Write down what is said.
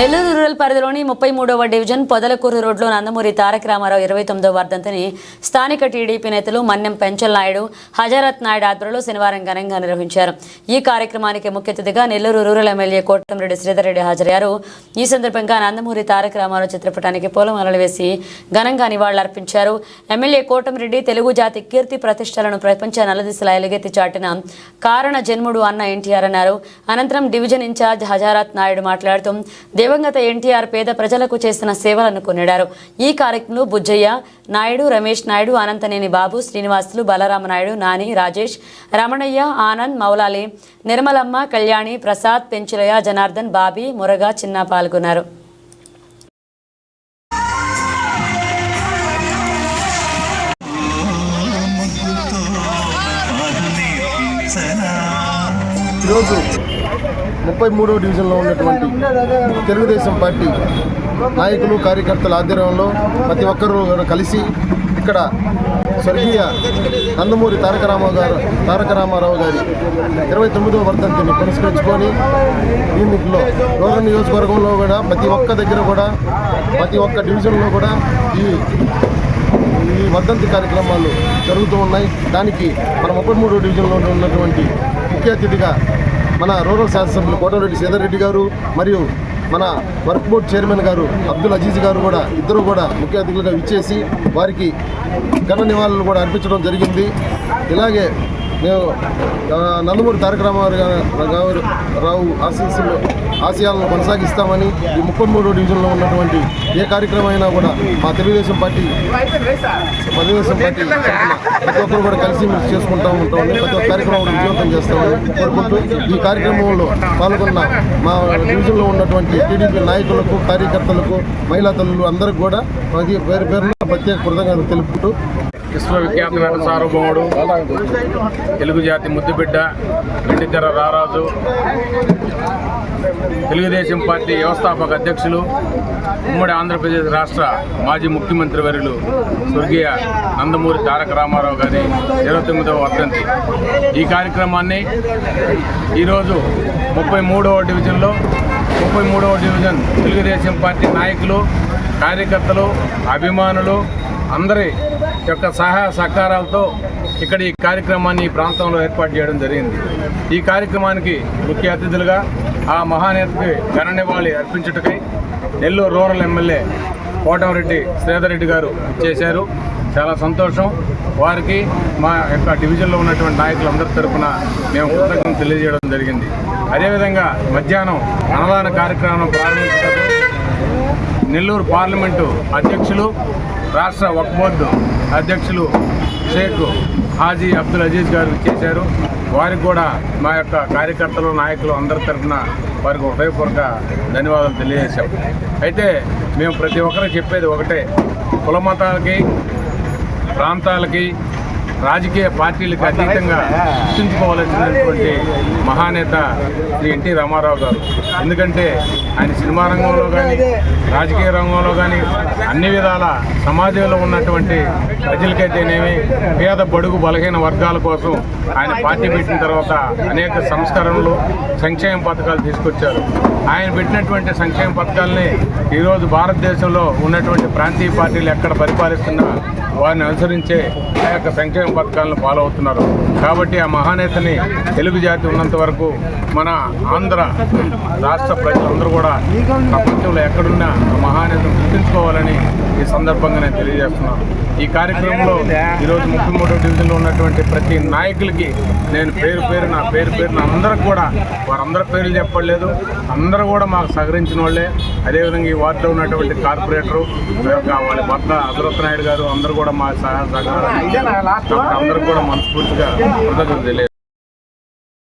Nellore rural పరిధిలోని ముప్పై మూడవ డివిజన్ పొదలకూరు రోడ్లో నందమూరి తారక రామారావు ఇరవై తొమ్మిదవ వర్ధంతిని స్థానిక టీడీపీ నేతలు మన్యం పెంచల్ నాయుడు హజరత్ నాయుడు ఆధ్వర్యంలో శనివారం ఘనంగా నిర్వహించారు. ఈ కార్యక్రమానికి ముఖ్య అతిథిగా నెల్లూరు రూరల్ ఎమ్మెల్యే కోటంరెడ్డి శ్రీధర్ రెడ్డి హాజరయ్యారు. ఈ సందర్భంగా నందమూరి తారక రామారావు చిత్రపటానికి పూలమాలలు వేసి ఘనంగా నివాళులర్పించారు. ఎమ్మెల్యే కోటంరెడ్డి తెలుగు జాతి కీర్తి ప్రతిష్టలను ప్రపంచ నలదిశలా ఎలుగెత్తి చాటిన కారణ జన్ముడు అన్న ఎన్టీఆర్ అన్నారు. అనంతరం డివిజన్ ఇన్ఛార్జ్ హజారత్ నాయుడు మాట్లాడుతూ దివంగత ఎన్టీఆర్ పేద ప్రజలకు చేసిన సేవలను కొనిడారు. ఈ కార్యక్రమంలో బుజ్జయ్య నాయుడు రమేష్ నాయుడు అనంతనేని బాబు శ్రీనివాసులు బలరామ నాయుడు నాని రాజేష్ రమణయ్య ఆనంద్ మౌలాలి నిర్మలమ్మ కళ్యాణి ప్రసాద్ పెంచులయ్య జనార్దన్ బాబీ మురగా చిన్న పాల్గొన్నారు. ఈరోజు ముప్పై మూడవ డివిజన్లో ఉన్నటువంటి తెలుగుదేశం పార్టీ నాయకులు కార్యకర్తల ఆధ్వర్యంలో ప్రతి ఒక్కరూ కూడా కలిసి ఇక్కడ స్వర్గీయ నందమూరి తారక రామారావు గారు తారక రామారావు గారి ఇరవై తొమ్మిదవ వర్ధంతిని పురస్కరించుకొని దీనిలో రూరల్ నియోజకవర్గంలో కూడా ప్రతి ఒక్క దగ్గర కూడా ప్రతి ఒక్క డివిజన్లో కూడా ఈ ఈ వర్ధంతి కార్యక్రమాలు జరుగుతూ ఉన్నాయి. దానికి మన ముప్పై మూడు డివిజన్లో ఉన్నటువంటి ముఖ్య అతిథిగా మన రూరల్ శాసనసభ్యులు కోటరెడ్డి సేదరెడ్డి రెడ్డి గారు మరియు మన వర్క్ బోర్డ్ చైర్మన్ గారు అబ్దుల్ అజీజ్ గారు కూడా ఇద్దరు కూడా ముఖ్య అతిథులుగా ఇచ్చేసి వారికి ఘన నివాళులు కూడా అర్పించడం జరిగింది. ఇలాగే మేము నందమూరి తారక రామారావు గారు గారు- రావు ఆశీస్సులు ఆశయాలను కొనసాగిస్తామని ఈ ముప్పై మూడో డివిజన్లో ఉన్నటువంటి ఏ కార్యక్రమం అయినా కూడా మా తెలుగుదేశం పార్టీ తెలుగుదేశం పార్టీ ప్రతి ఒక్కరు కూడా కలిసి మేము చేసుకుంటూ ఉంటామని ప్రతి ఒక్క కార్యక్రమం విజయవంతం చేస్తామని కోరుకుంటూ ఈ కార్యక్రమంలో పాల్గొన్న మా డివిజన్లో ఉన్నటువంటి టీడీపీ నాయకులకు కార్యకర్తలకు మహిళా తల్లులు అందరికి కూడా ప్రతి పేరు పేరున ప్రత్యేక కృతజ్ఞతలు తెలుపుకుంటూ విశ్వవిఖ్యాత నట సార్వభౌముడు తెలుగు జాతి ముద్దుబిడ్డ వెండితెర రారాజు తెలుగుదేశం పార్టీ వ్యవస్థాపక అధ్యక్షులు ఉమ్మడి ఆంధ్రప్రదేశ్ రాష్ట్ర మాజీ ముఖ్యమంత్రి వర్యులు స్వర్గీయ నందమూరి తారక రామారావు గారి ఇరవై తొమ్మిదవ వర్ధంతి. ఈ కార్యక్రమాన్ని ఈరోజు ముప్పై మూడవ డివిజన్లో ముప్పై మూడవ డివిజన్ తెలుగుదేశం పార్టీ నాయకులు కార్యకర్తలు అభిమానులు అందరి యొక్క సహాయ సహకారాలతో ఇక్కడ ఈ కార్యక్రమాన్ని ఈ ప్రాంతంలో ఏర్పాటు చేయడం జరిగింది. ఈ కార్యక్రమానికి ముఖ్య అతిథులుగా ఆ మహానేతకి ఘన నివాళి అర్పించుటకై నెల్లూరు రూరల్ ఎమ్మెల్యే కోటమిరెడ్డి శ్రీధర్రెడ్డి గారు చేశారు. చాలా సంతోషం. వారికి మా యొక్క డివిజన్లో ఉన్నటువంటి నాయకులందరి తరఫున మేము కృతజ్ఞతలు తెలియజేయడం జరిగింది. అదేవిధంగా మధ్యాహ్నం అన్నదాన కార్యక్రమం ప్రారంభించడం నెల్లూరు పార్లమెంటు అధ్యక్షులు రాష్ట్ర వక్ఫ్ బోర్డు అధ్యక్షులు షేక్ హాజీ అబ్దుల్ అజీజ్ గారు చేశారు. వారికి కూడా మా యొక్క కార్యకర్తలు నాయకులు అందరి తరఫున వారికి హృదయపూర్వక ధన్యవాదాలు తెలియజేశాం. అయితే మేము ప్రతి ఒక్కరికి చెప్పేది ఒకటే. కుల మతాలకి ప్రాంతాలకి రాజకీయ పార్టీలకు అతీతంగా గుర్తుంచుకోవాల్సినటువంటి మహానేత శ్రీ ఎన్టీ రామారావు గారు. ఎందుకంటే ఆయన సినిమా రంగంలో కానీ రాజకీయ రంగంలో కానీ అన్ని విధాల సమాజంలో ఉన్నటువంటి ప్రజలకైతేనేమి పేద బడుగు బలహీన వర్గాల కోసం ఆయన పార్టీ పెట్టిన తర్వాత అనేక సంస్కరణలు సంక్షేమ పథకాలు తీసుకొచ్చారు. ఆయన పెట్టినటువంటి సంక్షేమ పథకాలని ఈరోజు భారతదేశంలో ఉన్నటువంటి ప్రాంతీయ పార్టీలు ఎక్కడ పరిపాలిస్తున్నా వారిని అనుసరించే ఆ యొక్క సంక్షేమ పథకాలను ఫాలో అవుతున్నారు. కాబట్టి ఆ మహానేతని తెలుగు జాతి ఉన్నంత వరకు మన ఆంధ్ర రాష్ట్ర ప్రజలందరూ కూడా ప్రపంచంలో ఎక్కడున్నా ఆ మహానేతను గుర్తుంచుకోవాలని ఈ సందర్భంగా నేను తెలియజేస్తున్నాను. ఈ కార్యక్రమంలో ఈరోజు ముప్పై మూడో డివిజన్లో ఉన్నటువంటి ప్రతి నాయకులకి నేను పేరు పేరు నా పేరు పేరు నా అందరికి కూడా వారందరి పేర్లు చెప్పలేదు అందరూ కూడా మాకు సహకరించిన వాళ్ళే. అదేవిధంగా ఈ వార్డులో ఉన్నటువంటి కార్పొరేటరు వాళ్ళ భర్త అదరత్ నాయుడు గారు అందరూ కూడా మా సహాయ అందరికి కూడా మనస్ఫూర్తిగా కృతజ్ఞతలు తెలియదు